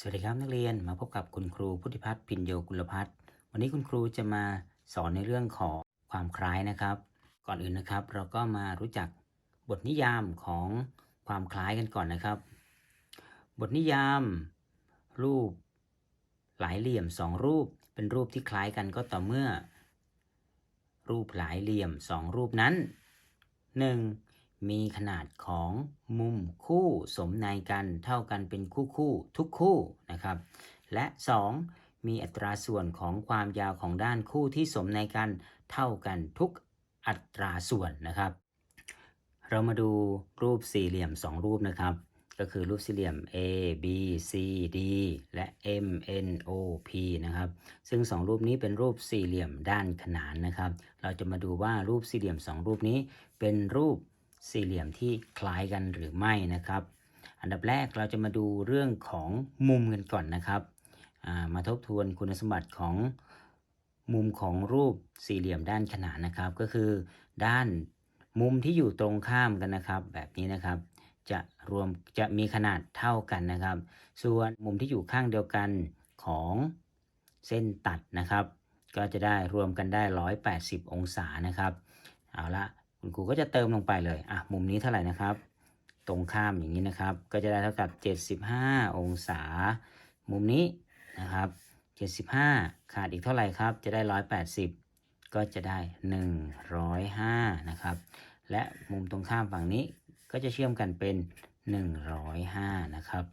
สวัสดีครับนักเรียนมาพบกับคุณครูพุทธิพัฒน์พินโยกุลพัฒน์วันนี้คุณครูจะมาสอนในเรื่องของความคล้ายนะครับ ก่อนอื่นนะครับ เราก็มารู้จักบทนิยามของความคล้ายกันก่อนนะครับ บทนิยาม รูป หลายเหลี่ยมสองรูป เป็นรูปที่คล้ายกันก็ต่อเมื่อ รูปหลายเหลี่ยมสองรูปนั้น 1. มีขนาดของมุมคู่สมในกันเท่ากันเป็นคู่คู่ทุกคู่นะครับ และ 2. มีอัตราส่วนของความยาวของด้านคู่ที่สมในกันเท่ากันทุกอัตราส่วนนะครับ เรามาดูรูปสี่เหลี่ยม 2 รูปนะครับ ก็คือรูปสี่เหลี่ยม A B C D และ M N O P นะครับ ซึ่ง 2 รูปนี้เป็นรูปสี่เหลี่ยมด้านขนานนะครับ เราจะมาดูว่ารูปสี่เหลี่ยม 2 รูปนี้เป็นรูป สี่เหลี่ยมที่คล้ายกันหรือไม่นะครับ อันดับแรกเราจะมาดูเรื่องของมุมกันก่อนนะครับามาทบทวนคุณสมบัติของมุมของรูปสี่เหลี่ยมด้านขนานนะครับ ก็คือด้านมุมที่อยู่ตรงข้ามกันนะครับ แบบนี้นะครับจะรวมจะมีขนาดเท่ากันนะครับ ส่วนมุมที่อยู่ข้างเดียวกันของเส้นตัดนะครับ ก็จะได้รวมกันได้ 180 องศานะครับ เอาละ คุณครูก็จะเติมลงไปเลยอะมุมนี้เท่าไหร่นะครับ ตรงข้ามอย่างนี้นะครับ ก็จะได้เท่ากับ 75 องศา มุมนี้นะครับ 75 ขาดอีกเท่าไหร่ครับ จะได้ 180 ก็จะได้ 105 นะครับ และมุมตรงข้ามฝั่งนี้ก็จะเชื่อมกันเป็น 105 นะครับ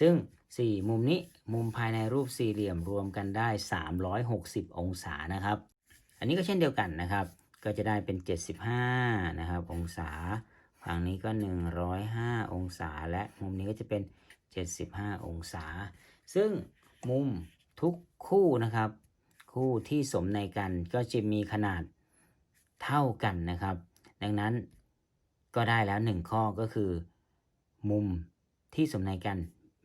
ซึ่ง 4 มุมนี้มุมภายในรูปสี่เหลี่ยมรวมกันได้ 360 องศานะครับ อันนี้ก็เช่นเดียวกันนะครับ ก็จะได้เป็น 75 นะครับ องศา ฝั่งนี้ก็ 105 องศา และมุมนี้ก็จะเป็น 75 องศา ซึ่งมุมทุกคู่นะครับ คู่ที่สมในกันก็จะมีขนาดเท่ากันนะครับ ดังนั้นก็ได้แล้วหนึ่งข้อก็คือ มุมที่สมในกัน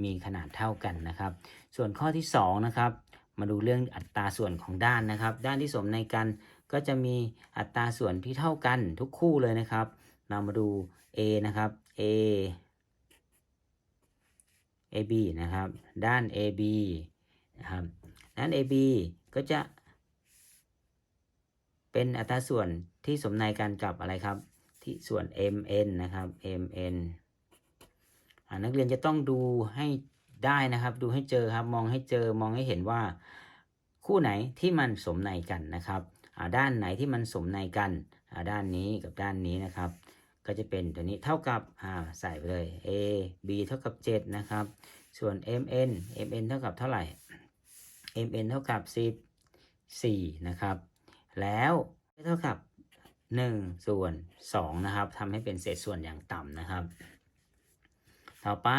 มีขนาดเท่ากันนะครับ ส่วนข้อที่สองนะครับมาดูเรื่องอัตราส่วนของด้านนะครับ ด้านที่สมในกัน ก็จะมีอัตราส่วนที่เท่ากันทุกคู่เลยนะครับ เรามาดู A นะครับ A AB นะครับ ด้าน AB นะครับด้าน AB ก็จะ เป็นอัตราส่วนที่สมในกันกับอะไรครับ ที่ส่วน MN นะครับ MN นักเรียนจะต้องดูให้ได้นะครับ ดูให้เจอครับ มองให้เจอมองให้เห็นว่าคู่ไหนที่มันสมในกันนะครับ ด้านไหนที่มันสมในกันด้านนี้กับด้านนี้นะครับ ก็จะเป็นตัวนี้เท่ากับใส่ไปเลย A B เท่ากับ 7 นะครับ ส่วน MN MN เท่ากับเท่าไหร่ MN เท่ากับ 14 นะครับ แล้วเท่ากับ 1 ส่วน 2 นะครับทำให้เป็นเศษส่วนอย่างต่ำนะครับ ต่อไป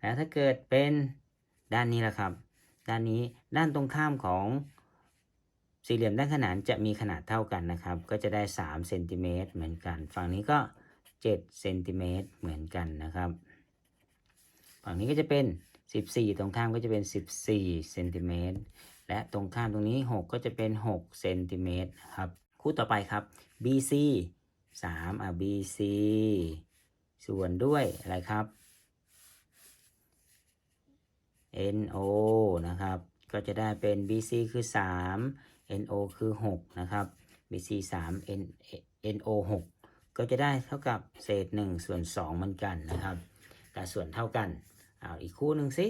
แล้วถ้าเกิดเป็นด้านนี้ละครับ ด้านนี้ด้านตรงข้ามของ สี่เหลี่ยมด้านขนานจะมีขนาดเท่ากันนะครับ ก็จะได้3เซนติเมตรเหมือนกัน ฝั่งนี้ก็7เซนติเมตรเหมือนกันนะครับ ฝั่งนี้ก็จะเป็น 14 ตรงข้ามก็จะเป็น 14เซนติเมตรและตรงข้ามตรงนี้ 6 ก็จะเป็น6เซนติเมตรนะครับ คู่ต่อไปครับ BC 3อะ BC ส่วนด้วยอะไรครับ NO นะครับ ก็จะได้เป็น BC คือ 3 NO คือ 6 นะครับ BC 3 N NO 6ก็จะได้เท่ากับเศษ1ส่วน2เหมือนกันนะครับ แต่ส่วนเท่ากันเอาอีกคู่หนึ่งสิ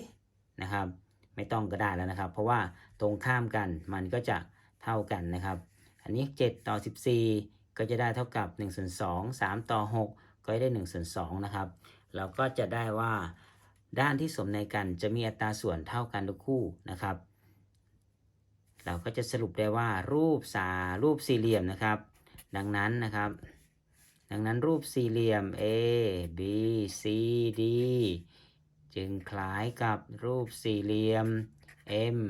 นะครับ ไม่ต้องก็ได้แล้วนะครับ เพราะว่าตรงข้ามกันมันก็จะเท่ากันนะครับ อันนี้ 7 ต่อ 14 ก็จะได้เท่ากับ1ส่วน2 3 ต่อ 6 ก็ได้1ส่วน2นะครับ เราก็จะได้ว่าด้านที่สมในกันจะมีอัตราส่วนเท่ากันทุกคู่นะครับ เราก็จะสรุปได้ว่ารูปสารูปสี่เหลี่ยมนะครับ ดังนั้นนะครับ ดังนั้นรูปสี่เหลี่ยม A B C D จึงคล้ายกับรูปสี่เหลี่ยม M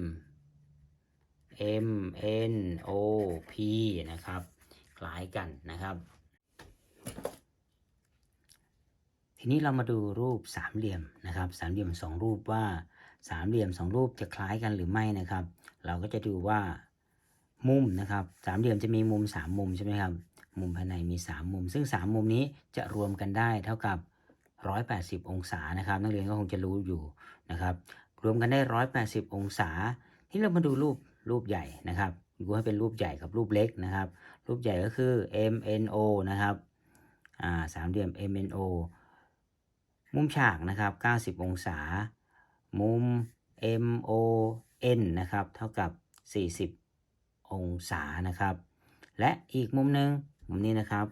M N O P นะครับ คล้ายกันนะครับ ทีนี้เรามาดูรูปสามเหลี่ยมนะครับ สามเหลี่ยมสองรูปว่าสามเหลี่ยมสองรูปจะคล้ายกันหรือไม่นะครับ เราก็จะดูว่ามุมนะครับสามเหลี่ยมจะมีมุมสามมุมใช่ไหมครับ มุมภายในมีสามมุม ซึ่งสามมุมนี้จะรวมกันได้เท่ากับ 180 องศานะครับ นักเรียนก็คงจะรู้อยู่นะครับ รวมกันได้ 180 องศา ที่เรามาดูรูปรูปใหญ่นะครับดูให้เป็นรูปใหญ่กับรูปเล็กนะครับ รูปใหญ่ก็คือ MNO นะครับอ่าสามเหลี่ยม MNO มุมฉากนะครับ 90 องศา มุม MO n นะครับ เท่ากับ 40 องศานะครับ และอีกมุมหนึ่งมุมนี้นะครับ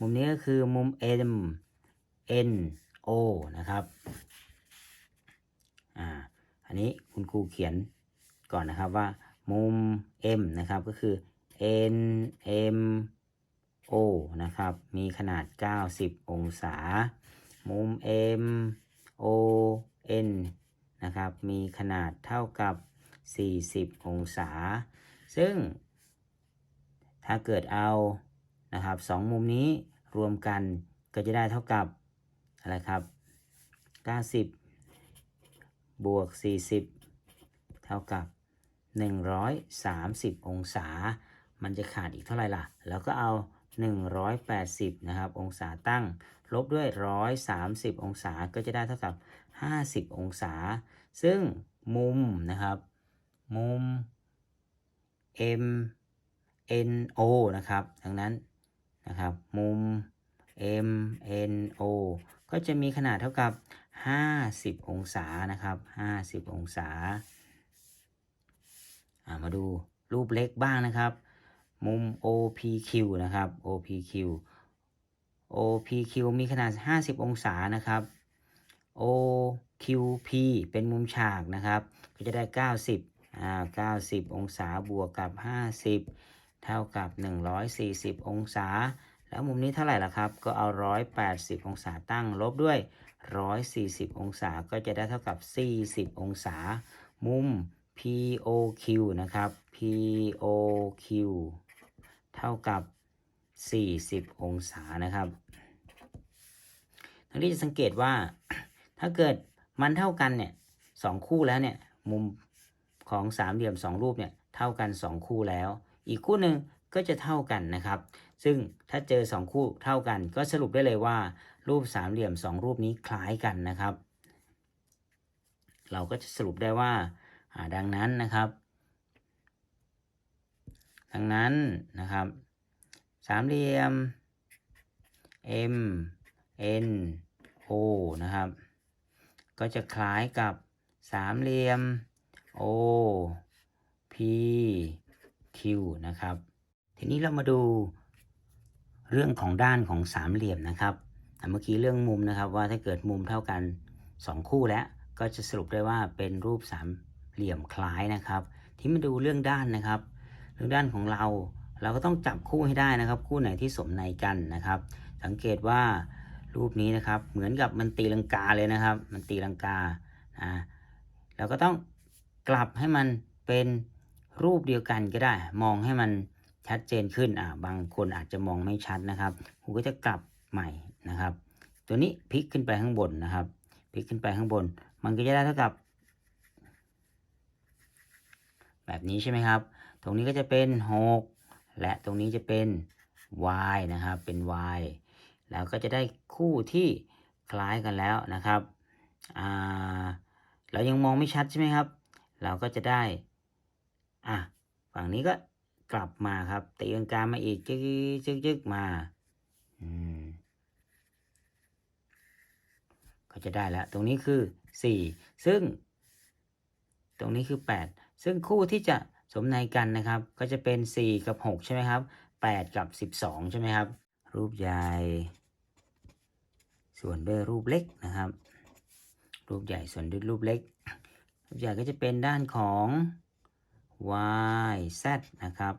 มุมนี้ก็คือมุม M N O นะครับอ่าอันนี้คุณครูเขียนก่อนนะครับว่ามุม M นะครับก็คือ N M O นะครับ มีขนาด 90 องศา มุม M O N นะครับ มีขนาดเท่ากับ 40 องศา ซึ่งถ้าเกิดเอานะครับสองมุมนี้รวมกันก็จะได้เท่ากับอะไรครับ 90บวก 40 เท่ากับ 130 องศา มันจะขาดอีกเท่าไหร่ล่ะ แล้วก็เอา 180 นะครับ องศาตั้ง ลบด้วย 130 องศา ก็จะได้เท่ากับ 50 องศา ซึ่งมุมนะครับ มุม M N O นะครับ ดังนั้นนะครับ มุม M N O ก็จะมีขนาดเท่ากับ 50 องศานะครับ 50 องศาอ่ามาดูรูปเล็กบ้างนะครับ มุม OPQ นะครับ OPQ OPQ มีขนาด 50 องศานะครับ OQP เป็นมุมฉากนะครับ ก็จะได้ 90 อ่า90 องศาบวกกับ 50 เท่ากับ 140 องศา แล้วมุมนี้เท่าไหร่ล่ะครับ ก็เอา 180 องศาตั้งลบด้วย 140 องศาก็จะได้เท่ากับ 40 องศา มุม POQ นะครับ POQ เท่ากับ 40 องศานะครับทั้งนี้จะสังเกตว่าถ้าเกิดมันเท่ากันเนี่ยสองคู่แล้วเนี่ยมุม ของสามเหลี่ยมสองรูปเนี่ยเท่ากันสองคู่แล้ว อีกคู่หนึ่งก็จะเท่ากันนะครับ ซึ่งถ้าเจอสองคู่เท่ากัน ก็สรุปได้เลยว่า รูปสามเหลี่ยมสองรูปนี้คล้ายกันนะครับ เราก็จะสรุปได้ว่าดังนั้นนะครับ ดังนั้นนะครับ สามเหลี่ยม M N O นะครับ ก็จะคล้ายกับสามเหลี่ยม O P Q นะครับ ทีนี้เรามาดูเรื่องของด้านของสามเหลี่ยมนะครับเมื่อกี้เรื่องมุมนะครับว่าถ้าเกิดมุมเท่ากัน 2 คู่แล้ว ก็จะสรุปได้ว่าเป็นรูปสามเหลี่ยมคล้ายนะครับ ที่มาดูเรื่องด้านนะครับ เรื่องด้านของเราเราก็ต้องจับคู่ให้ได้นะครับ คู่ไหนที่สมในกันนะครับ สังเกตว่ารูปนี้นะครับ เหมือนกับมันตีลังกาเลยนะครับ มันตีลังกาอ่าเราก็ต้อง กลับให้มันเป็นรูปเดียวกันก็ได้ มองให้มันชัดเจนขึ้นอ่าบางคนอาจจะมองไม่ชัดนะครับครูก็จะกลับใหม่นะครับ ตัวนี้พลิกขึ้นไปข้างบนนะครับพลิกขึ้นไปข้างบน มันก็จะได้เท่ากับ แบบนี้ใช่ไหมครับ ตรงนี้ก็จะเป็น 6 และตรงนี้จะเป็น y นะครับ เป็น y แล้วก็จะได้คู่ที่คล้ายกันแล้วนะครับ อ่า เรายังมองไม่ชัดใช่ไหมครับ เราก็จะได้ อะ ฝั่งนี้ก็กลับมาครับตีลังกามาอีกจึ๊กจึ๊กจึ๊กมาอืมก็จะได้แล้ว ตรงนี้คือสี่ซึ่ง ตรงนี้คือแปดซึ่งคู่ที่จะสมในกันนะครับ ก็จะเป็นสี่กับหกใช่ไหมครับแปดกับสิบสองใช่ไหมครับ รูปใหญ่ ส่วนด้วยรูปเล็กนะครับ รูปใหญ่ส่วนด้วยรูปเล็ก ใหญ่ก็จะเป็นด้านของ y z นะครับ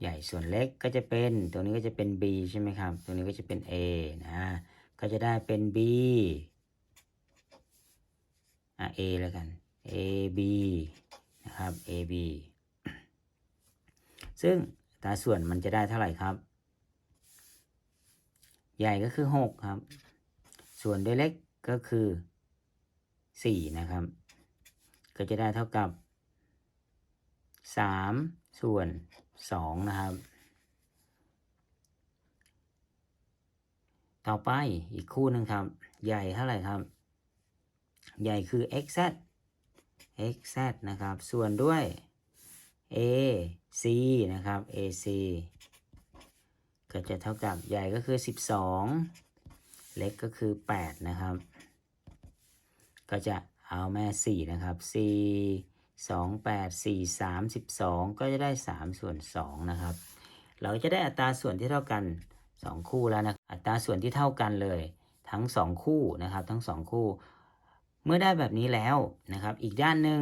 ใหญ่ส่วนเล็กก็จะเป็นตรงนี้ก็จะเป็น b ใช่ไหมครับ ตรงนี้ก็จะเป็น a นะ ก็จะได้เป็น b อะ a แล้วกัน a b นะครับ a b ซึ่งตาส่วนมันจะได้เท่าไหร่ครับ ใหญ่ก็คือ 6 ครับ ส่วนด้วยเล็กก็คือ 4 นะครับ ก็จะได้เท่ากับ 3 ส่วน 2 นะครับ ต่อไปอีกคู่หนึ่งครับ ใหญ่เท่าไหร่ครับ ใหญ่คือ xz xz นะครับ ส่วนด้วย ac นะครับ ac ก็จะเท่ากับใหญ่ก็คือ 12 เล็กก็คือ 8 นะครับ ก็จะ เอาแม่4นะครับ4 2 8 4 3 12ก็จะได้3ส่วน2นะครับ เราจะได้อัตราส่วนที่เท่ากัน2คู่แล้วนะอัตราส่วนที่เท่ากันเลย ทั้ง2คู่นะครับ ทั้ง2คู่ เมื่อได้แบบนี้แล้วนะครับ อีกด้านหนึ่ง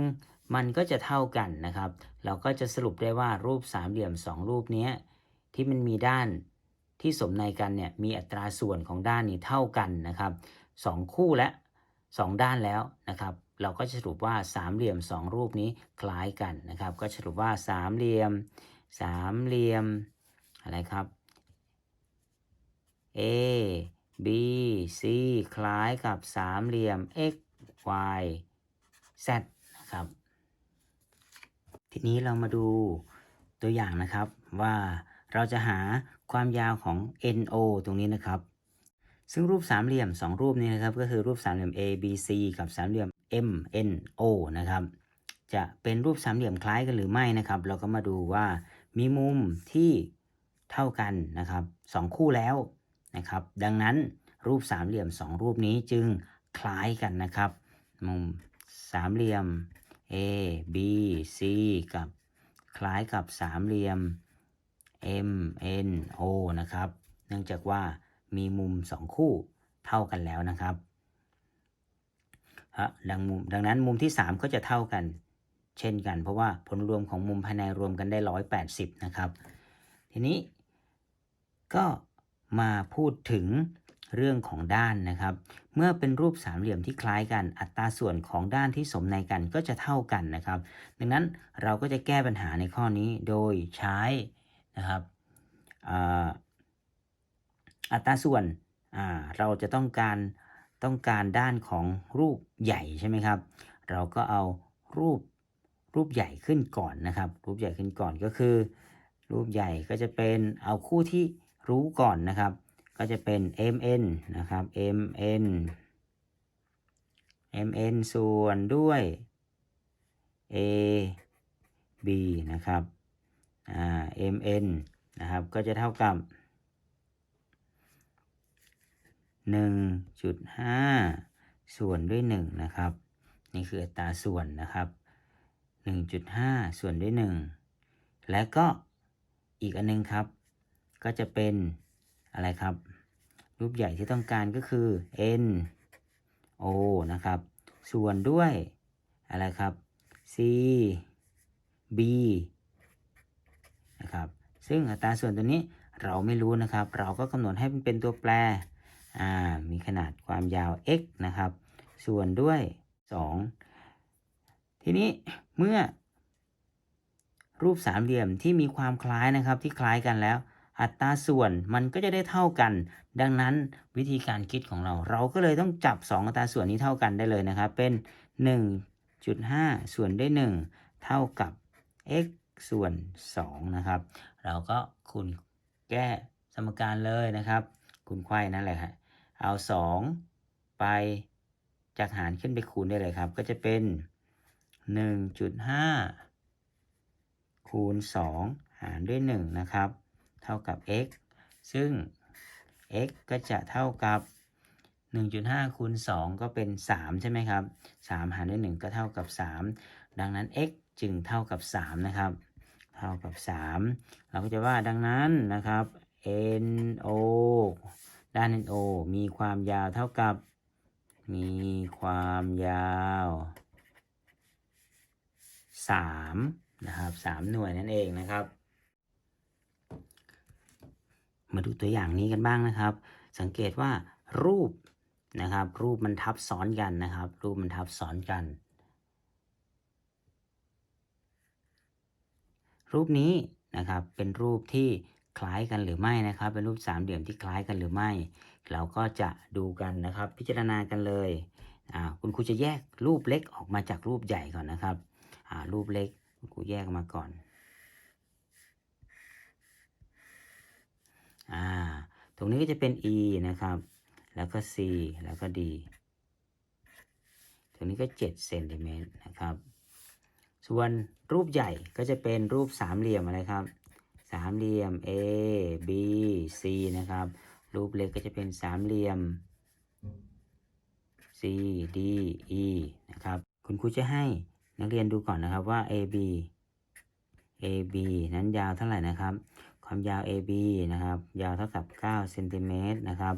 มันก็จะเท่ากันนะครับ เราก็จะสรุปได้ว่ารูปสามเหลี่ยม2รูปนี้ที่มันมีด้านที่สมในกันเนี่ยมีอัตราส่วนของด้านนี้เท่ากันนะครับสองคู่และ 2 ด้านแล้วนะครับ เราก็จะสรุปว่าสามเหลี่ยม 2 รูปนี้คล้ายกันนะครับ ก็สรุปว่าสามเหลี่ยมสามเหลี่ยมอะไรครับ A B C คล้ายกับสามเหลี่ยม x y z นะครับ ทีนี้เรามาดูตัวอย่างนะครับว่าเราจะหาความยาวของ NO ตรงนี้นะครับ ซึ่งรูปสามเหลี่ยม 2 รูปนี้นะครับก็คือรูปสามเหลี่ยม ABC กับสามเหลี่ยม MNO นะครับจะเป็นรูปสามเหลี่ยมคล้ายกันหรือไม่นะครับ เราก็มาดูว่ามีมุมที่เท่ากันนะครับ2คู่แล้วนะครับ ดังนั้นรูปสามเหลี่ยม 2 รูปนี้จึงคล้ายกันนะครับ มุมสามเหลี่ยม A B C กับคล้ายกับสามเหลี่ยม M N O นะครับ เนื่องจากว่า มีมุม 2 คู่เท่ากันแล้วนะครับฮะดังมุมดังนั้นมุมที่ 3 ก็จะเท่ากัน เช่นกัน เพราะว่าผลรวมของมุมภายในรวมกันได้ 180 นะครับ ทีนี้ก็มาพูดถึงเรื่องของด้านนะครับ เมื่อเป็นรูปสามเหลี่ยมที่คล้ายกัน อัตราส่วนของด้านที่สมในกันก็จะเท่ากันนะครับ ดังนั้นเราก็จะแก้ปัญหาในข้อนี้โดยใช้นะครับ อัตราส่วนเราจะต้องการต้องการด้านของรูปใหญ่ใช่ไหมครับ เราก็เอารูปรูปใหญ่ขึ้นก่อนนะครับ รูปใหญ่ขึ้นก่อนก็คือ รูปใหญ่ก็จะเป็นเอาคู่ที่รู้ก่อนนะครับ ก็จะเป็น mn นะครับ mn mn ส่วนด้วย a b นะครับ mn นะครับ ก็จะเท่ากับ 1.5 ส่วนด้วย 1 นะครับ นี่คืออัตราส่วนนะครับ 1.5 ส่วนด้วย 1 และก็อีกอันนึงครับ ก็จะเป็นอะไรครับ รูปใหญ่ที่ต้องการก็คือ n o นะครับ ส่วนด้วยอะไรครับ c b นะครับ ซึ่งอัตราส่วนตัวนี้เราไม่รู้นะครับ เราก็กำหนดให้มันเป็นตัวแปร อ่ามีขนาดความยาว x นะครับ ส่วนด้วย 2 ทีนี้เมื่อ รูปสามเหลี่ยมที่มีความคล้ายนะครับที่คล้ายกันแล้ว อัตราส่วนมันก็จะได้เท่ากัน ดังนั้นวิธีการคิดของเรา เราก็เลยต้องจับ 2 อัตราส่วนนี้เท่ากันได้เลยนะครับ เป็น 1.5 ส่วนด้วย 1 เท่ากับ x ส่วน 2 นะครับ เราก็คูณแก้สมการเลยนะครับ คูณไขว้นั่นแหละครับ เอา 2 ไปจากหารขึ้นไปคูณได้เลยครับ ก็จะเป็น 1.5 คูณ 2 หารด้วย 1 นะครับ เท่ากับ x ซึ่ง x ก็จะเท่ากับ 1.5 คูณ 2 ก็เป็น 3 ใช่ไหมครับ 3 หารด้วย 1 ก็เท่ากับ 3 ดังนั้น x จึงเท่ากับ 3 นะครับ เท่ากับ 3 เราก็จะว่าดังนั้นนะครับ no ด้าน no มีความยาวเท่ากับ มีความยาว3นะครับ3หน่วยนั่นเองนะครับ มาดูตัวอย่างนี้กันบ้างนะครับ สังเกตว่ารูปนะครับ รูปมันทับซ้อนกันนะครับ รูปมันทับซ้อนกัน รูปนี้นะครับเป็นรูปที่ คล้ายกันหรือไม่นะครับ เป็นรูปสามเหลี่ยมที่คล้ายกันหรือไม่ เราก็จะดูกันนะครับ พิจารณากันเลยอ่าคุณครูจะแยกรูปเล็กออกมาจากรูปใหญ่ก่อนนะครับอ่ารูปเล็กคุณครูแยกมาก่อนอ่าตรงนี้ก็จะเป็น e นะครับ แล้วก็ c แล้วก็ d ตรงนี้ก็7เซนติเมตรนะครับ ส่วนรูปใหญ่ก็จะเป็นรูปสามเหลี่ยมอะไรครับามเหลี่ยม A B C นะครับ รูปเล็กก็จะเป็นสามเหลี่ยม C D E นะครับ คุณครูจะให้นักเรียนดูก่อนนะครับว่า AB AB นั้นยาวเท่าไหร่นะครับ ความยาว AB นะครับ ยาวเท่ากับ9เซนติเมตรนะครับ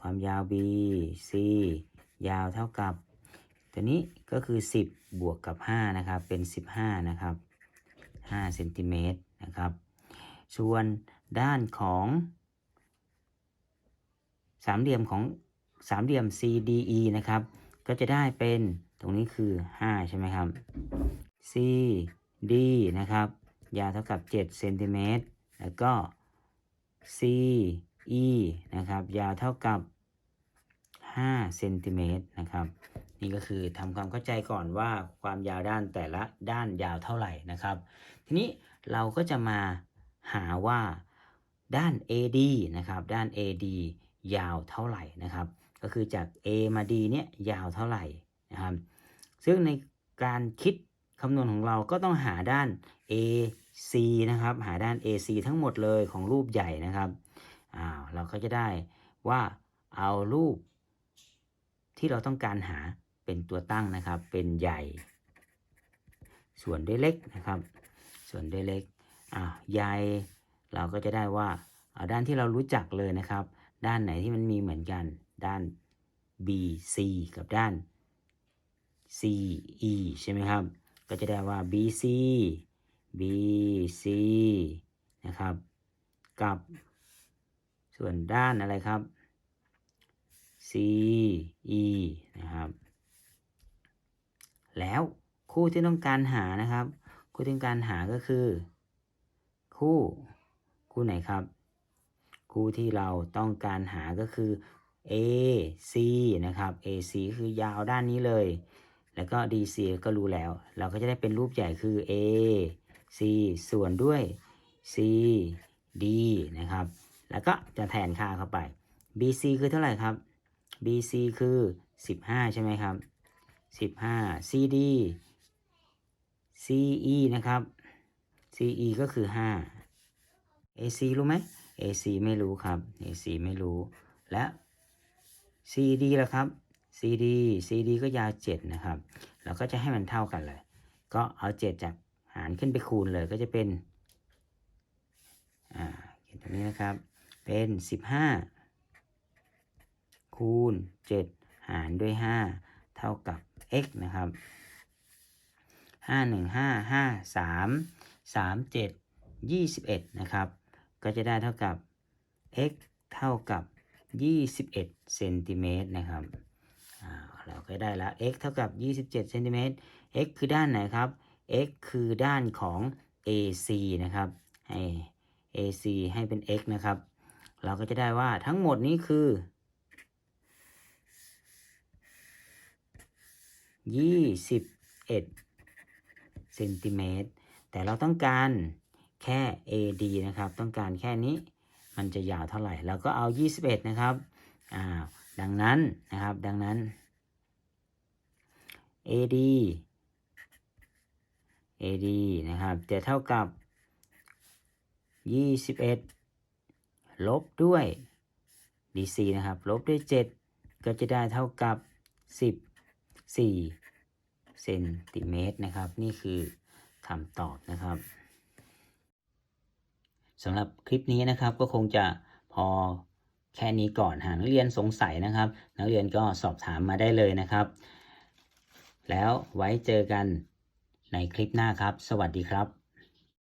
ความยาว BC ยาวเท่ากับ ตัวนี้ก็คือ 10 บวกกับ 5 นะครับ เป็น 15 นะครับ5เซนติเมตรนะครับ ส่วนด้านของสามเหลี่ยมของสามเหลี่ยม CDE นะครับ ก็จะได้เป็นตรงนี้คือ 5 ใช่ไหมครับ CD นะครับ ยาวเท่ากับ7เซนติเมตรแล้วก็ CE นะครับ ยาวเท่ากับ5เซนติเมตรนะครับ นี่ก็คือทำความเข้าใจก่อนว่าความยาวด้านแต่ละด้านยาวเท่าไหร่นะครับ ทีนี้เราก็จะมา หาว่าด้าน AD นะครับด้าน AD ยาวเท่าไหร่นะครับ ก็คือจาก A มา D เนี่ยยาวเท่าไหร่นะครับ ซึ่งในการคิดคำนวณของเราก็ต้องหาด้าน AC นะครับ หาด้าน AC ทั้งหมดเลยของรูปใหญ่นะครับอ้าวเราก็จะได้ว่าเอารูป ที่เราต้องการหาเป็นตัวตั้งนะครับ เป็นใหญ่ ส่วนด้วยเล็กนะครับ ส่วนด้วยเล็ก อ่าใหญ่เราก็จะได้ว่าเอาด้านที่เรารู้จักเลยนะครับ ด้านไหนที่มันมีเหมือนกัน ด้าน BC กับด้าน CE ใช่ไหมครับ ก็จะได้ว่า BC BC นะครับ กับ ส่วนด้านอะไรครับ CE นะครับ แล้วคู่ที่ต้องการหานะครับ คู่ที่ต้องการหาก็คือ คู่ คู่ไหนครับ คู่ที่เราต้องการหาก็คือ AC นะครับ AC คือยาวด้านนี้เลย แล้วก็ DC ก็รู้แล้ว เราก็จะได้เป็นรูปใหญ่คือ AC ส่วนด้วย CD นะครับ แล้วก็จะแทนค่าเข้าไป BC คือเท่าไหร่ครับ BC คือ 15 ใช่ไหมครับ 15 CD CE นะครับ CE ก็คือ 5 AC รู้ไหม AC ไม่รู้ครับ AC ไม่รู้ และ CD ล่ะครับ CD CD ก็ยาว 7 นะครับ เราก็จะให้มันเท่ากันเลย ก็เอา 7 จากหารขึ้นไปคูณเลยก็จะเป็น อ่าเขียนตรงนี้นะครับ เป็น 15 คูณ 7 หารด้วย 5 เท่ากับ x นะครับ 5 1 5 5 3 3 7 21 นะครับ ก็จะได้เท่ากับ x เท่ากับ 21เซนติเมตรนะครับเราก็ได้แล้ว x เท่ากับ 27เซนติเมตร x คือด้านไหนครับ x คือด้านของ AC นะครับให้ AC ให้เป็น x นะครับ เราก็จะได้ว่าทั้งหมดนี้คือ 21เซนติเมตร แต่เราต้องการแค่ AD นะครับ ต้องการแค่นี้ มันจะยาวเท่าไหร่ เราก็เอา 21 นะครับ อ่า ดังนั้นนะครับ ดังนั้น AD AD นะครับ จะเท่ากับ 21 ลบด้วย DC นะครับ ลบด้วย 7 ก็จะได้เท่ากับ 14 เซนติเมตรนะครับ นี่คือ คำตอบนะครับสำหรับคลิปนี้นะครับก็คงจะพอแค่นี้ก่อนหากนักเรียนสงสัยนะครับ นักเรียนก็สอบถามมาได้เลยนะครับ แล้วไว้เจอกันในคลิปหน้าครับ สวัสดีครับ